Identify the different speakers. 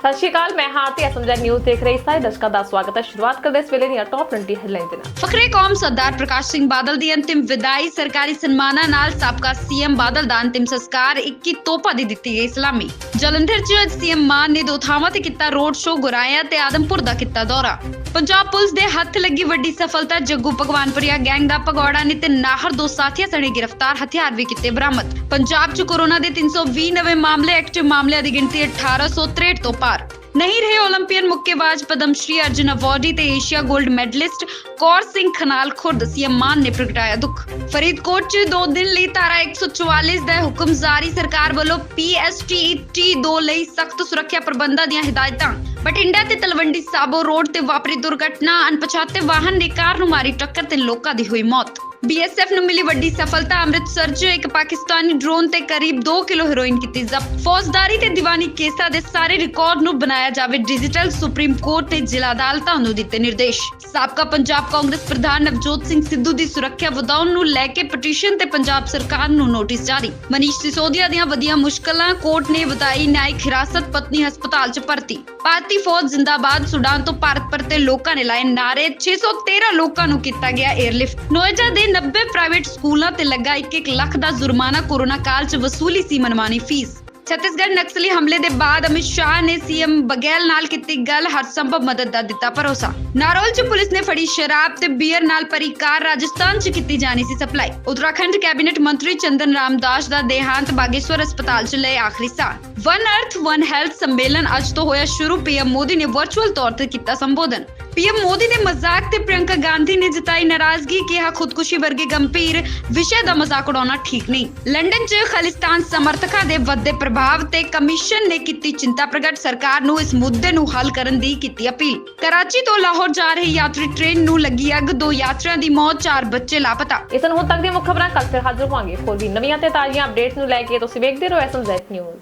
Speaker 1: ਸਤਿ ਸ਼੍ਰੀ ਅਕਾਲ, ਮੈਂ ਹਾਂ ਤੇ ਅਸਮਝਾ ਨਿਊਜ਼ ਦੇਖ ਰਹੇ ਸਾਰੇ ਦਰਸ਼ਕਾਂ ਦਾ ਸਵਾਗਤ ਹੈ। ਸ਼ੁਰੂਆਤ ਕਰਦੇ ਇਸ ਵੇਲੇ ਦੀਆਂ ਟੌਪ 20 ਹੈਡਲਾਈਨ ਦੇ ਨਾਲ।
Speaker 2: ਫਖਰੇ ਕੌਮ ਸਰਦਾਰ ਪ੍ਰਕਾਸ਼ ਸਿੰਘ ਬਾਦਲ ਦੀ ਅੰਤਿਮ ਵਿਦਾਈ, ਸਰਕਾਰੀ ਸਨਮਾਨਾਂ ਨਾਲ ਸਾਬਕਾ ਸੀਐਮ ਬਾਦਲ ਦਾ ਅੰਤਿਮ ਸੰਸਕਾਰ 21 ਤੋਪਾ ਦੀ ਦਿੱਤੀ ਗਈ ਸਲਾਮੀ। ਜਲੰਧਰ 'ਚ ਅੱਜ ਸੀਐਮ ਮਾਨ ਨੇ ਦੋ ਥਾਵਾਂ ਤੇ ਕੀਤਾ ਰੋਡ ਸ਼ੋਅ ਗੁਰਾਇਆ ਤੇ ਆਦਮਪੁਰ ਦਾ ਕੀਤਾ ਦੌਰਾ। ਪੰਜਾਬ ਪੁਲਿਸ ਦੇ ਹੱਥ ਲੱਗੀ ਵੱਡੀ ਸਫਲਤਾ ਜੱਗੂ ਭਗਵਾਨਪੁਰੀਆ ਗੈਂਗ ਦਾ ਭਗੌੜਾ ਨੇ ਤੇ ਨਾਹਰ ਦੋ ਸਾਥੀਆਂ ਸਣੇ ਗ੍ਰਿਫਤਾਰ, ਹਥਿਆਰ ਵੀ ਕੀਤੇ ਬਰਾਮਦ। ਪੰਜਾਬ 'ਚ ਕੋਰੋਨਾ ਦੇ 320 ਨਵੇਂ ਮਾਮਲੇ ਐਕਟਿਵ ਮਾਮਲਿਆਂ ਦੀ ਗਿਣਤੀ 1863 ਤੋਂ ਪਾਰ। ਨਹੀਂ ਰਹੇ 올림픽ੀਅਨ ਮੁੱਕੇਬਾਜ਼ ਪਦਮਸ਼੍ਰੀ ਅਰਜਨ ਅਵਾਰਡੀ ਤੇ ਏਸ਼ੀਆ 골ਡ ਮੈਡਲਿਸਟ ਕੌਰ ਸਿੰਘ ਖਨਾਲ ਖੁਰਦ, ਸੀਐਮ ਮਾਨ ਨੇ ਪ੍ਰਗਟਾਇਆ ਦੁੱਖ। ਫਰੀਦਕੋਟ 'ਚ 2 ਦਿਨ ਲਈ ਧਾਰਾ 144 ਦਾ ਹੁਕਮ ਜ਼ਾਰੀ ਸਰਕਾਰ ਵੱਲੋਂ ਪੀਐਸਟੀਟੀ 2 ਲਈ ਸਖਤ ਸੁਰੱਖਿਆ ਪ੍ਰਬੰਧਾਂ ਦੀਆਂ ਹਦਾਇਤਾਂ। ਬਟਿੰਡਾ ਤੇ ਤਲਵੰਡੀ ਸਾਬੋ ਰੋਡ ਤੇ ਵਾਪਰੀ ਦੁਰਘਟਨਾ, ਅਣਪਛਾਤੇ ਵਾਹਨ ਨੇ ਕਾਰ ਨੂੰ ਮਾਰੀ ਟੱਕਰ ਤੇ ਲੋਕਾਂ ਦੀ ਹੋਈ ਮੌਤ। ਬੀਐਸਐਫ ਨੂੰ ਮਿਲੀ ਵੱਡੀ ਸਫਲਤਾ। ਅੰਮ੍ਰਿਤਸਰ 'ਚ ਇੱਕ ਪਾਕਿਸਤਾਨੀ ਡਰੋਨ ਤੇ ਕਰੀਬ 2 ਕਿਲੋ ਹੈਰੋਇਨ ਕੀਤੀ ਜ਼ਬਤ। ਫੌਜਦਾਰੀ ਤੇ ਦੀਵਾਨੀ ਕੇਸਾਂ ਦੇ ਸਾਰੇ ਰਿਕਾਰਡ ਨੂੰ ਬਣਾਇਆ ਜਾਵੇ ਡਿਜੀਟਲ ਸੁਪਰੀਮ ਕੋਰਟ ਤੇ ਜ਼ਿਲ੍ਹਾ ਅਦਾਲਤਾਂ ਨੂੰ ਦਿੱਤੇ ਨਿਰਦੇਸ਼। ਸਾਬਕਾ ਪੰਜਾਬ ਕਾਂਗਰਸ ਪ੍ਰਧਾਨ ਨਵਜੋਤ ਸਿੰਘ ਸਿੱਧੂ ਦੀ ਸੁਰੱਖਿਆ ਵਧਾਉਣ ਨੂੰ ਲੈ ਕੇ ਪਟੀਸ਼ਨ ਤੇ ਪੰਜਾਬ ਸਰਕਾਰ ਨੂੰ ਨੋਟਿਸ ਜਾਰੀ। ਮਨੀਸ਼ ਸਿਸੋਦੀਆ ਦੀਆਂ ਵਧੀਆਂ ਮੁਸ਼ਕਲਾਂ ਕੋਰਟ ਨੇ ਵਧਾਈ ਨਿਆਇਕ ਹਿਰਾਸਤ ਪਤਨੀ ਹਸਪਤਾਲ 'ਚ ਭਰਤੀ। ਭਾਰਤੀ ਫੌਜ ਜ਼ਿੰਦਾਬਾਦ ਸੁਡਾਨ ਤੋਂ ਭਾਰਤ ਪਰਤੇ ਲੋਕਾਂ ਨੇ ਲਾਏ ਨਾਰੇ 613 ਲੋਕਾਂ ਨੂੰ ਕੀਤਾ ਗਿਆ 에ਅਰਲਿਫਟ ਨੋਇਜਾ ਦੇ 90 ਪ੍ਰਾਈਵੇਟ ਸਕੂਲਾਂ ਤੇ ਲੱਗਾ 1-1 ਲੱਖ ਦਾ ਜੁਰਮਾਨਾ ਕੋਰੋਨਾ ਕਾਲ 'ਚ ਵਸੂਲੀ ਸੀ ਮਨਮਾਨੀ ਫੀਸ। ਛੱਤੀਸਗੜ੍ਹ ਨਕਸਲੀ ਹਮਲੇ ਦੇ ਬਾਅਦ ਅਮਿਤ ਸ਼ਾਹ ਨੇ ਸੀਐਮ ਬਗੈਲ ਨਾਲ ਕੀਤੀ ਗੱਲ, ਹਰ ਸੰਭਵ ਮਦਦ ਦਾ ਦਿੱਤਾ ਭਰੋਸਾ। ਨਾਰੋਲ 'ਚ ਪੁਲਿਸ ਨੇ ਫੜੀ ਸ਼ਰਾਬ ਤੇ ਬੀਅਰ ਨਾਲ ਭਰੀ ਕਾਰ ਰਾਜਸਥਾਨ 'ਚ ਕੀਤੀ ਜਾਣੀ ਸੀ ਸਪਲਾਈ। ਉੱਤਰਾਖੰਡ ਕੈਬਨਿਟ ਮੰਤਰੀ ਚੰਦਨ ਰਾਮਦਾਸ ਦਾ ਦੇਹਾਂਤ ਬਾਗੇਸ਼ਵਰ ਹਸਪਤਾਲ 'ਚ ਲਏ ਆਖਰੀ ਸਾਹ। ਵਨ ਅਰਥ ਵਨ ਹੈਲਥ ਸੰਮੇਲਨ ਅੱਜ ਤੋਂ ਹੋਇਆ ਸ਼ੁਰੂ, ਪੀਐਮ ਮੋਦੀ ਨੇ ਵਰਚੁਅਲ ਤੌਰ ਤੇ ਕੀਤਾ ਸੰਬੋਧਨ। ਪੀਐਮ ਮੋਦੀ ਦੇ ਮਜ਼ਾਕ ਤੇ ਪ੍ਰਿਯੰਕਾ ਗਾਂਧੀ ਨੇ ਜਤਾਈ ਨਾਰਾਜ਼ਗੀ ਕਿ ਖੁਦਕੁਸ਼ੀ ਵਰਗੇ ਗੰਭੀਰ ਵਿਸ਼ੇ ਦਾ ਮਜ਼ਾਕ ਉਡਾਉਣਾ ਠੀਕ ਨਹੀਂ। ਲੰਡਨ 'ਚ ਖਾਲਿਸਤਾਨ ਸਮਰਥਕਾਂ ਦੇ ਵੱਧਦੇ ਪ੍ਰਭਾਵ ਤੇ ਕਮਿਸ਼ਨ ਨੇ ਕੀਤੀ ਚਿੰਤਾ ਪ੍ਰਗਟ, ਸਰਕਾਰ ਨੂੰ ਇਸ ਮੁੱਦੇ ਨੂੰ ਹੱਲ ਕਰਨ ਦੀ ਕੀਤੀ ਅਪੀਲ। ਕਰਾਚੀ ਤੋਂ ਲਾਹੌਰ ਜਾ ਰਹੀ ਯਾਤਰੀ ਟ੍ਰੇਨ ਨੂੰ ਲੱਗੀ ਅੱਗ, ਦੋ ਯਾਤਰੀਆਂ ਦੀ ਮੌਤ, ਚਾਰ ਬੱਚੇ ਲਾਪਤਾ।
Speaker 1: ਇਸ ਨੂੰ ਹੁਣ ਤੱਕ ਦੀਆਂ ਮੁੱਖ ਖਬਰਾਂ ਕੱਲ ਫਿਰ ਹਾਜ਼ਰ ਹੋਵਾਂਗੇ। ਹੋਰ ਵੀ ਨਵੀਆਂ ਤੇ ਤਾਜ਼ੀਆਂ ਅਪਡੇਟਸ ਨੂੰ ਲੈ ਕੇ ਤੁਸੀਂ ਵੇਖਦੇ ਰਹੋ ਐਸਐਮਜ਼ੈਡ ਨਿਊਜ਼